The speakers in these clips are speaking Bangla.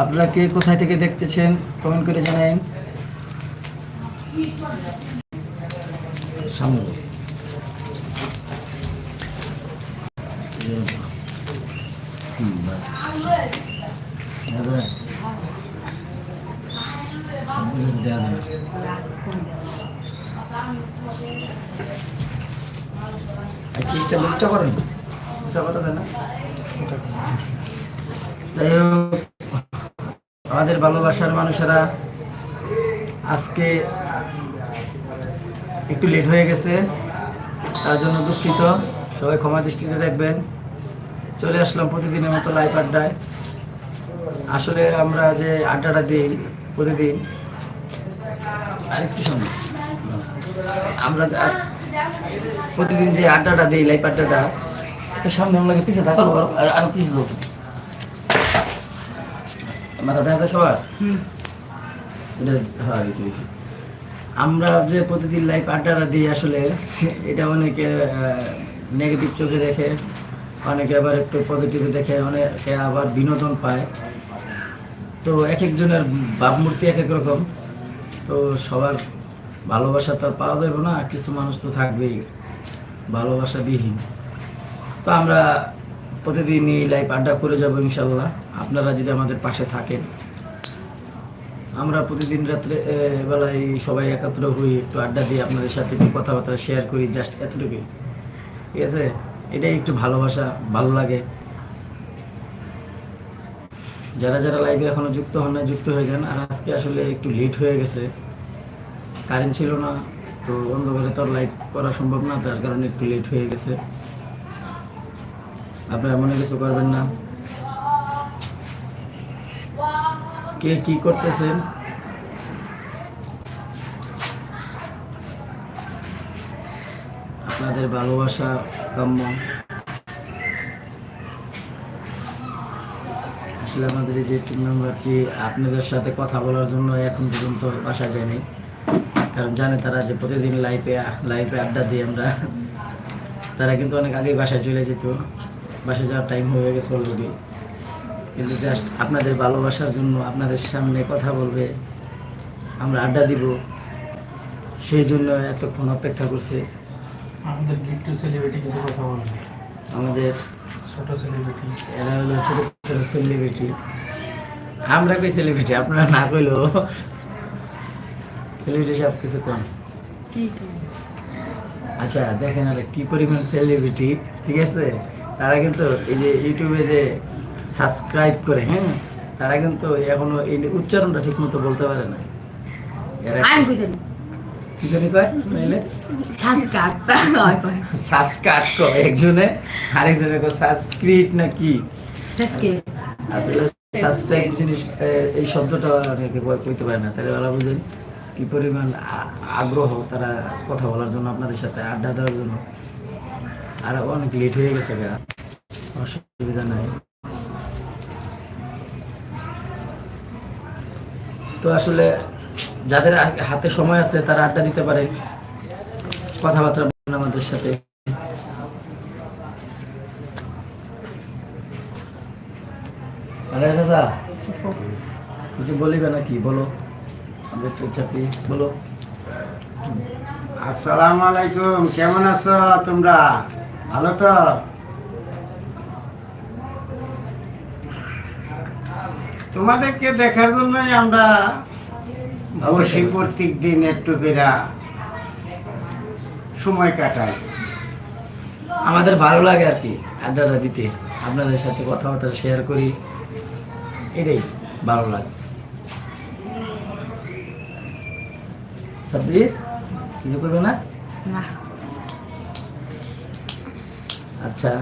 আপনারা কে কোথায় থেকে দেখতেছেন? কমেন্ট করে জানান সামনে। আচ্ছা ইচ্ছা ইচ্ছা করেন। যাই হোক আমাদের ভালোবাসার মানুষেরা আজকে একটু লেট হয়ে গেছে, তার জন্য দুঃখিত। সবাই ক্ষমা দৃষ্টিতে দেখবেন। চলে আসলাম প্রতিদিনের মতো লাইভ আড্ডায়। আসলে আমরা যে আড্ডাটা দিই প্রতিদিন, আরেকটু সময়। আমরা প্রতিদিন যে আড্ডাটা দিই লাইভ আড্ডাটা সামনে আমরা পিছিয়ে আর আরও পিছিয়ে মাথা দেখা যায় সবার? এটা হ্যাঁ হয়েছে। আমরা যে প্রতিদিন লাইভ আড্ডাটা দিই আসলে এটা অনেকে নেগেটিভ চোখে দেখে অনেকে আবার একটু পজিটিভ দেখে অনেকে আবার বিনোদন পায়। তো এক একজনের ভাবমূর্তি এক এক রকম। তো সবার ভালোবাসা তো পাওয়া যাবে না কিছু মানুষ তো থাকবেই। ভালোবাসা বিহীন তো আমরা প্রতিদিনই লাইভ আড্ডা করে যাব ইনশাল্লাহ আপনারা যদি আমাদের পাশে থাকেন। আমরা প্রতিদিন রাত্রে বেলায় সবাই একাত্র হই একটু আড্ডা দিয়ে আপনাদের সাথে একটু কথাবার্তা শেয়ার করি জাস্ট এতটুকুই। ঠিক আছে? এটাই একটু ভালোবাসা, ভালো লাগে। যারা যারা লাইভে এখনও যুক্ত হন না যুক্ত হয়ে যান। আর আজকে আসলে একটু লেট হয়ে গেছে। কারেন্ট ছিল না, তো অন্ধকারে তো লাইভ করা সম্ভব না তার কারণে একটু লেট হয়ে গেছে। আপনারা এমন কিছু করবেন না। কে কি করতেছেন আপনাদের ভালোবাসা কাম্য। আসলে আমাদের এই যে টিম মেম্বারটি আপনাদের সাথে কথা বলার জন্য এখন পর্যন্ত বাসা যায়নি কারণ জানে তারা যে প্রতিদিন লাইফে লাইফে আড্ডা দিই আমরা। তারা কিন্তু অনেক আগেই বাসায় চলে যেত। বাসায় যাওয়ার টাইম হয়ে গেছে অলরেডি কিন্তু জাস্ট আপনাদের ভালোবাসার জন্য আপনাদের সামনে কথা বলবে আমরা আড্ডা দিব। সেই জন্য এতক্ষণ অপেক্ষা করছে। আমাদের গিফট সেলিব্রিটি কিছু কথা বলবে। আমাদের ছোট সেলিব্রিটি এরা হলো ছোট ছোট সেলিব্রিটি আমরা কই সেলিব্রিটি আপনারা না কইলো সেলিব্রিটি সব কিছু কম। আচ্ছা দেখেন আর কি পরিমাণ সেলিব্রিটি ঠিক আছে? তারা কিন্তু এই যে ইউটিউবে যে সাবস্ক্রাইব করে হ্যাঁ তারা কিন্তু এখনও এই উচ্চারণটা ঠিক মতো বলতে পারে না। এরা কি? জানি কয়? নইলে? সাজকাত। কয় সাসকাট কয় একজনে আরেকজনে কয় সাসক্রিট না কি? আসলে সাবস্ক্রাইব জিনিস এই শব্দটা অনেকে কই- কইতে পারে না। তাহলে ওরা বুঝেন কি পরিমাণ আগ্রহ তারা কথা বলার জন্য আপনাদের সাথে আড্ডা দেওয়ার জন্য। আর অনেক লেট হয়ে গেছে গা। অসুবিধা নাই। তো আসলে যাদের হাতে সময় আছে, তারা আড্ডা দিতে পারে। কথাবার্তা বলেন আমাদের সাথে। কিছু বলিবে নাকি? বলো। তো বলো। আসসালামু আলাইকুম, কেমন আছো তোমরা? তো তোমাদেরকে দেখার জন্যই আমরা বসি প্রত্যেক দিন একটু করে সময় কাটাই। আমাদের ভালো লাগে আর কি আড্ডাটা দিতে। আপনাদের সাথে কথাবার্তা শেয়ার করি। এটাই ভালো লাগে। সাব্বির কিছু করবে না? না। আচ্ছা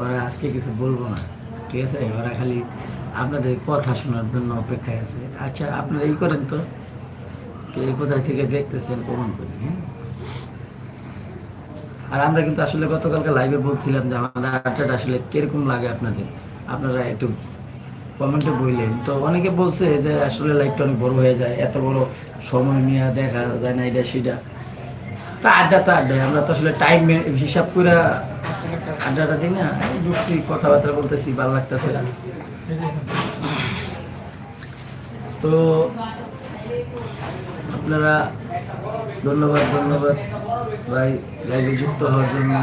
ওরা আজকে কিছু বলব না। ঠিক আছে? ওরা খালি আপনাদের কথা শোনার জন্য অপেক্ষায় আছে। আচ্ছা আপনারা এই করেন তো। কে কোথায় থেকে দেখতেছেন প্রমাণ করি হ্যাঁ? আর আমরা কিন্তু আসলে গতকালকে লাইভে বলছিলাম যে আমাদের আড্ডাটা আসলে কীরকম লাগে আপনাদের। আপনারা একটু কমেন্টে বললেন। তো অনেকে বলছে যে আসলে লাইভটা অনেক বড় হয়ে যায়, এত বড় সময় নিয়ে দেখা যায় না, এটা সেটা। তা আড্ডা তো আড্ডায় আমরা তো আসলে টাইম হিসাব করে আড্ডাটা দিই না এই ঢুকছি কথাবার্তা বলতেছি ভালো লাগতেছে তো আপনারা ধন্যবাদ ধন্যবাদ। ভাই লাইভে যুক্ত হওয়ার জন্য।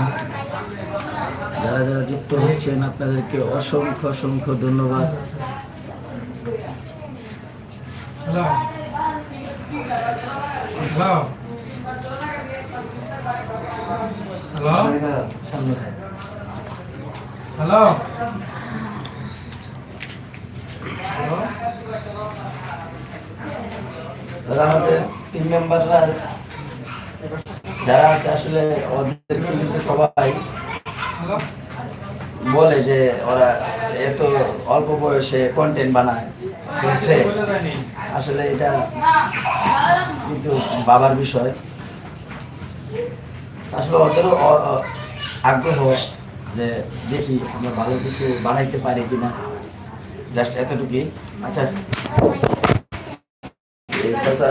যারা যারা যুক্ত হচ্ছেন আপনাদেরকে অসংখ্য অসংখ্য ধন্যবাদ। হ্যালো হ্যালো হ্যালো দাদা আমাদের টিম মেম্বাররা যারা আছে আসলে ওদেরকে কিন্তু সবাই বলে যে ওরা এত অল্প বয়সে কন্টেন্ট বানায়। ঠিক আছে? আসলে এটা কিন্তু বাবার বিষয়। আসলে ওদেরও আগ্রহ যে দেখি আমরা ভালো কিছু বানাইতে পারি কিনা। জাস্ট এতটুকুই। আচ্ছা। চাচা